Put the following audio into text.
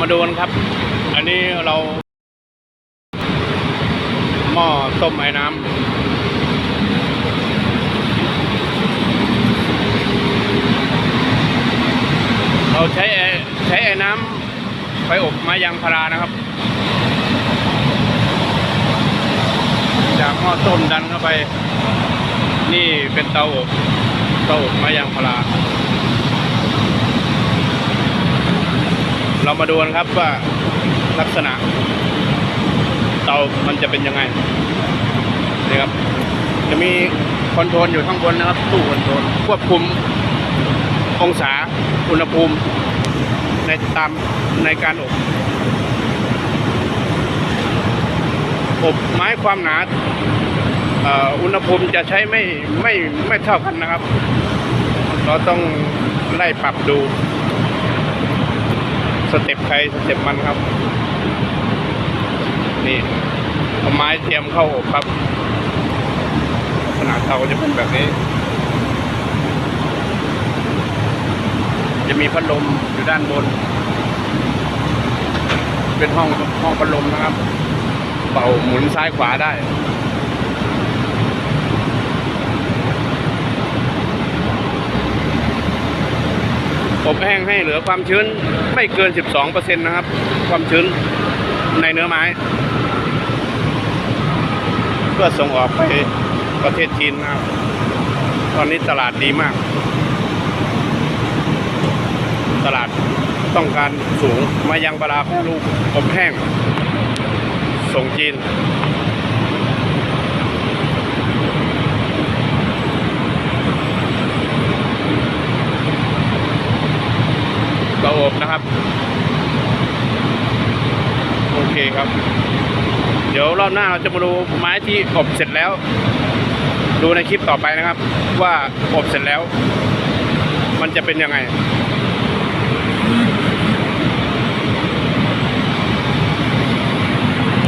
มาดูกันครับ อันนี้เรา หม้อต้มไอ้น้ำ เราใช้ใช้ไอ้น้ำไปอบไม้ยางพารานะครับ จากหม้อต้มดันเข้าไป นี่เป็นเตาอบ เตาอบไม้ยางพารา เรามาดูกันครับว่าลักษณะ เตามันจะเป็นยังไงนี่ครับ จะมีคอนโทรลอยู่ข้างบนนะครับตู้คอนโทรลควบคุมองศาอุณหภูมิ ในตามในการอบอบไม้ความหนาอ่ออุณหภูมิจะใช้ไม่ไม่ไม่เท่ากันนะครับ เราต้องไล่ปรับดู สเต็ปใครสเต็ปมันครับ นี่เอาไม้เตรียมเข้าอบครับลักษณะเตาจะเป็นแบบนี้ จะมีพัดลมอยู่ด้านบน เป็นห้องห้องพัดลมนะครับ เป่าหมุนซ้ายขวาได้ แห้งให้เหลือความชื้นไม่เกิน 12%นะครับ ความชื้นในเนื้อไม้ เพื่อส่งออกไปประเทศจีนนะครับ ตอนนี้ตลาดดีมาก ตลาดต้องการสูงมายังปลาแปรรูปอบแห้งส่งจีน เตาอ บนะครับ โอเคครับ เดี๋ยวรอบหน้าเราจะมาดูไม้ที่อบเสร็จแล้ว ดูในคลิปต่อไปนะครับ ว่าอบเสร็จแล้ว มันจะเป็นยังไง